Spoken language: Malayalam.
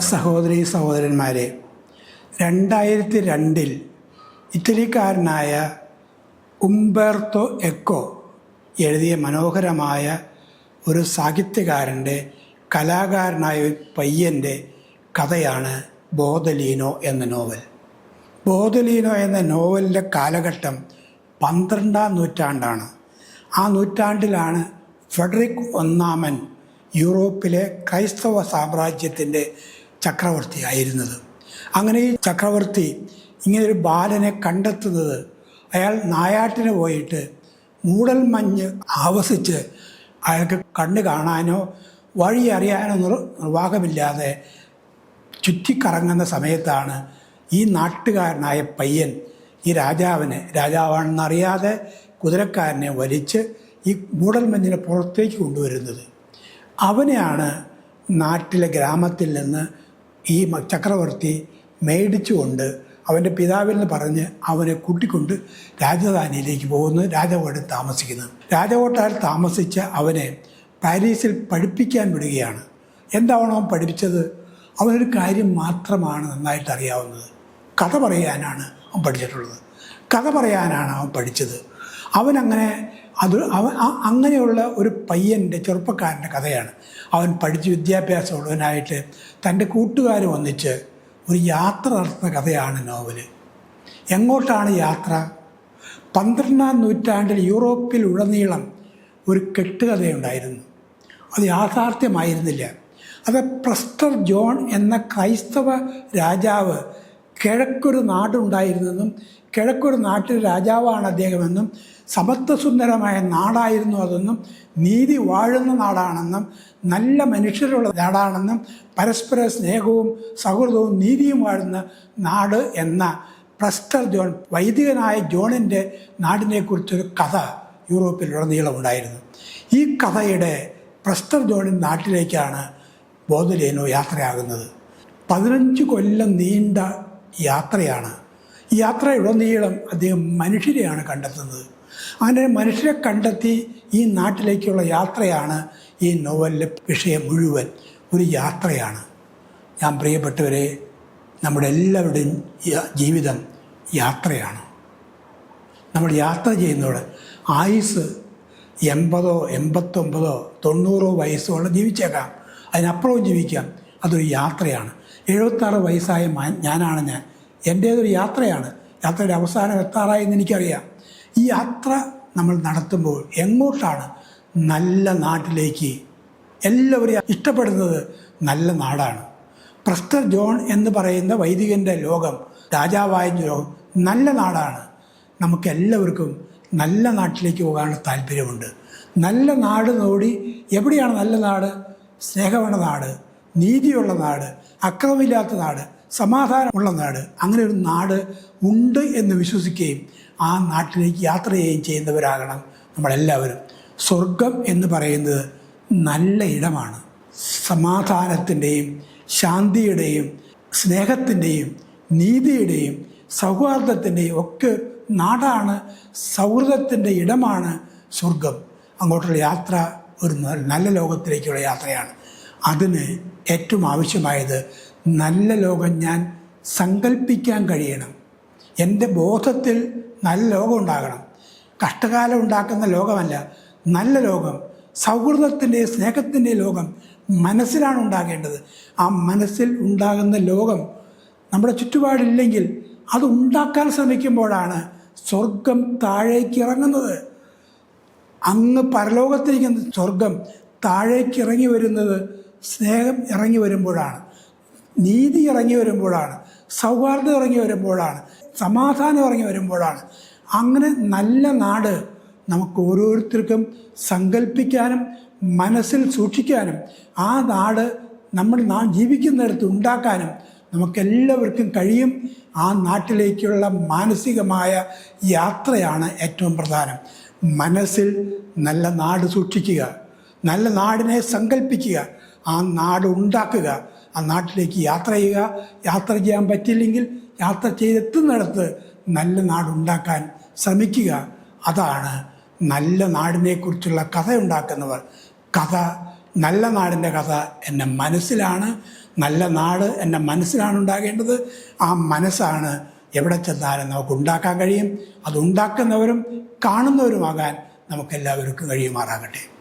സഹോദരി സഹോദരന്മാരെ രണ്ടായിരത്തി രണ്ടിൽ ഇറ്റലിക്കാരനായ ഉംബെർത്തോ എക്കോ എഴുതിയ മനോഹരമായ ഒരു സാഹിത്യകാരന്റെ കലാകാരനായ ഒരു പയ്യന്റെ കഥയാണ് ബോധലീനോ എന്ന നോവൽ. ബോധലീനോ എന്ന നോവലിന്റെ കാലഘട്ടം പന്ത്രണ്ടാം നൂറ്റാണ്ടാണ്. ആ നൂറ്റാണ്ടിലാണ് ഫെഡറിക് ഒന്നാമൻ യൂറോപ്പിലെ ക്രൈസ്തവ സാമ്രാജ്യത്തിന്റെ ചക്രവർത്തിയായിരുന്നത്. അങ്ങനെ ഈ ചക്രവർത്തി ഇങ്ങനൊരു ബാലനെ കണ്ടെത്തുന്നത് അയാൾ നായാട്ടിന് പോയിട്ട് മൂടൽ മഞ്ഞ് ആവസിച്ച് അയാൾക്ക് കണ്ണ് കാണാനോ വഴി അറിയാനോ നിർ- നിർവാഹമില്ലാതെ ചുറ്റിക്കറങ്ങുന്ന സമയത്താണ് ഈ നാട്ടുകാരനായ പയ്യൻ ഈ രാജാവിനെ രാജാവാണെന്നറിയാതെ കുതിരക്കാരനെ വലിച്ച് ഈ മൂടൽമഞ്ഞിനെ പുറത്തേക്ക് കൊണ്ടുവരുന്നത്. അവനെയാണ് നാട്ടിലെ ഗ്രാമത്തിൽ നിന്ന് ഈ ചക്രവർത്തി മേടിച്ചുകൊണ്ട് അവന്റെ പിതാവിൽ നിന്ന് പറഞ്ഞ് അവനെ കൂട്ടിക്കൊണ്ട് രാജധാനിയിലേക്ക് പോകുന്നു രാജകോട്ടിൽ താമസിക്കുന്നു. രാജകോട്ടാൽ താമസിച്ച അവനെ പാരീസിൽ പഠിപ്പിക്കാൻ വിടുകയാണ്. എന്താവണം അവൻ പഠിപ്പിച്ചത്? അവനൊരു കാര്യം മാത്രമാണ് നന്നായിട്ട് അറിയാവുന്നത് കഥ പറയാനാണ് അവൻ പഠിച്ചിട്ടുള്ളത്. കഥ പറയാനാണ് അവൻ പഠിച്ചത്. അവനങ്ങനെ അത് അവൻ അങ്ങനെയുള്ള ഒരു പയ്യന്റെ ചെറുപ്പക്കാരന്റെ കഥയാണ്. അവൻ പഠിച്ച് വിദ്യാഭ്യാസമുള്ളവനായിട്ട് തന്റെ കൂട്ടുകാരും ഒന്നിച്ച് ഒരു യാത്ര നടത്തുന്ന കഥയാണ് നോവൽ എങ്ങോട്ടാണ് യാത്ര? പന്ത്രണ്ടാം നൂറ്റാണ്ടിൽ യൂറോപ്പിൽ ഉടനീളം ഒരു കെട്ടുകഥയുണ്ടായിരുന്നു. അത് യാഥാർത്ഥ്യമായിരുന്നില്ല. അത് പ്രസ്റ്റർ ജോൺ എന്ന ക്രൈസ്തവ രാജാവ് കിഴക്കൊരു നാടുണ്ടായിരുന്നെന്നും കിഴക്കൊരു നാട്ടിൽ രാജാവാണ് അദ്ദേഹമെന്നും സമത്വസുന്ദരമായ നാടായിരുന്നു അതെന്നും നീതി വാഴുന്ന നാടാണെന്നും നല്ല മനുഷ്യരുള്ള നാടാണെന്നും പരസ്പര സ്നേഹവും സൗഹൃദവും നീതിയും വാഴുന്ന നാട് എന്ന പ്രസ്റ്റർ ജോൺ വൈദികനായ ജോണിന്റെ നാടിനെക്കുറിച്ചൊരു കഥ യൂറോപ്പിലുടനീളമുണ്ടായിരുന്നു ഈ കഥയുടെ പ്രസ്റ്റർ ജോണിൻ നാട്ടിലേക്കാണ് ബോധലേനോ യാത്രയാകുന്നത്. പതിനഞ്ച് കൊല്ലം നീണ്ട യാത്രയാണ്. യാത്രയുടനീളം അദ്ദേഹം മനുഷ്യരെയാണ് കണ്ടെത്തുന്നത്. അങ്ങനെ മനുഷ്യരെ കണ്ടെത്തി ഈ നാട്ടിലേക്കുള്ള യാത്രയാണ് ഈ നോവലിലെ വിഷയം മുഴുവൻ ഒരു യാത്രയാണ്. ഞാൻ പ്രിയപ്പെട്ടവരെ നമ്മുടെ എല്ലാവരുടെയും ജീവിതം യാത്രയാണ്. നമ്മൾ യാത്ര ചെയ്യുന്നതോടെ ആയുസ് എൺപതോ എൺപത്തൊമ്പതോ തൊണ്ണൂറോ വയസ്സോളം ജീവിച്ചേക്കാം. അതിനപ്പുറവും ജീവിക്കാം. അതൊരു യാത്രയാണ്. എഴുപത്താറ് വയസ്സായ ഞാനാണ് ഞാൻ. എന്റേതൊരു യാത്രയാണ്. യാത്രയുടെ അവസാനം എത്താറായി എന്ന് എനിക്കറിയാം. ഈ യാത്ര നമ്മൾ നടത്തുമ്പോൾ എങ്ങോട്ടാണ് നല്ല നാട്ടിലേക്ക് എല്ലാവരും ഇഷ്ടപ്പെടുന്നത് നല്ല നാടാണ്. പ്രസ്റ്റർ ജോൺ എന്ന് പറയുന്ന വൈദികന്റെ ലോകം രാജാവായ ലോകം നല്ല നാടാണ്. നമുക്കെല്ലാവർക്കും നല്ല നാട്ടിലേക്ക് പോകാനുള്ള താല്പര്യമുണ്ട്. നല്ല നാട് നോടി എവിടെയാണ് നല്ല നാട്? സ്നേഹമുള്ള നാട്. നീതിയുള്ള നാട് അക്രമമില്ലാത്ത നാട് സമാധാനമുള്ള നാട് അങ്ങനെ ഒരു നാട് ഉണ്ട് എന്ന് വിശ്വസിക്കുകയും ആ നാട്ടിലേക്ക് യാത്ര ചെയ്യുകയും ചെയ്യുന്നവരാകണം നമ്മളെല്ലാവരും. സ്വർഗം എന്ന് പറയുന്നത് നല്ല ഇടമാണ്. സമാധാനത്തിന്റെയും ശാന്തിയുടെയും സ്നേഹത്തിന്റെയും നീതിയുടെയും സൗഹാർദ്ദത്തിന്റെയും ഒക്കെ നാടാണ് സൗഹൃദത്തിന്റെ ഇടമാണ് സ്വർഗം അങ്ങോട്ടുള്ള യാത്ര ഒരു നല്ല ലോകത്തിലേക്കുള്ള യാത്രയാണ്. അതിന് ഏറ്റവും ആവശ്യമായത് നല്ല ലോകം ഞാൻ സങ്കല്പിക്കാൻ കഴിയണം. എന്റെ ബോധത്തിൽ നല്ല ലോകം ഉണ്ടാകണം. കഷ്ടകാലം ഉണ്ടാക്കുന്ന ലോകമല്ല. നല്ല ലോകം സൗഹൃദത്തിന്റെ സ്നേഹത്തിന്റെ ലോകം മനസ്സിലാണ് ഉണ്ടാകേണ്ടത്. ആ മനസ്സിൽ ഉണ്ടാകുന്ന ലോകം നമ്മുടെ ചുറ്റുപാടില്ലെങ്കിൽ അത് ഉണ്ടാക്കാൻ ശ്രമിക്കുമ്പോഴാണ് സ്വർഗം താഴേക്ക് ഇറങ്ങുന്നത്. അങ്ങ് പരലോകത്തേക്ക് സ്വർഗം താഴേക്ക് ഇറങ്ങി വരുന്നത് സ്നേഹം ഇറങ്ങി വരുമ്പോഴാണ്. നീതി ഇറങ്ങി വരുമ്പോഴാണ്. സൗഹാർദ്ദം ഇറങ്ങി വരുമ്പോഴാണ്. സമാധാനം ഇറങ്ങി വരുമ്പോഴാണ്. അങ്ങനെ നല്ല നാട് നമുക്ക് ഓരോരുത്തർക്കും സങ്കല്പിക്കാനും മനസ്സിൽ സൂക്ഷിക്കാനും ആ നാട് നമ്മൾ നാ ജീവിക്കുന്നിടത്ത് ഉണ്ടാക്കാനും നമുക്കെല്ലാവർക്കും കഴിയും. ആ നാട്ടിലേക്കുള്ള മാനസികമായ യാത്രയാണ് ഏറ്റവും പ്രധാനം. മനസ്സിൽ നല്ല നാട് സൂക്ഷിക്കുക. നല്ല നാടിനെ സങ്കല്പിക്കുക ആ നാട് ഉണ്ടാക്കുക. ആ നാട്ടിലേക്ക് യാത്ര ചെയ്യുക. യാത്ര ചെയ്യാൻ പറ്റില്ലെങ്കിൽ യാത്ര ചെയ്തെത്തുന്നിടത്ത് നല്ല നാടുണ്ടാക്കാൻ ശ്രമിക്കുക. അതാണ് നല്ല നാടിനെക്കുറിച്ചുള്ള കഥ ഉണ്ടാക്കുന്നവർ. കഥ നല്ല നാടിന്റെ കഥ എന്റെ മനസ്സിലാണ്. നല്ല നാട് എന്റെ മനസ്സിലാണ് ഉണ്ടാകേണ്ടത്. ആ മനസ്സാണ് എവിടെ ചെന്നാലും നമുക്ക് ഉണ്ടാക്കാൻ കഴിയും. അതുണ്ടാക്കുന്നവരും കാണുന്നവരുമാകാൻ നമുക്കെല്ലാവർക്കും കഴിയുമാറാകട്ടെ.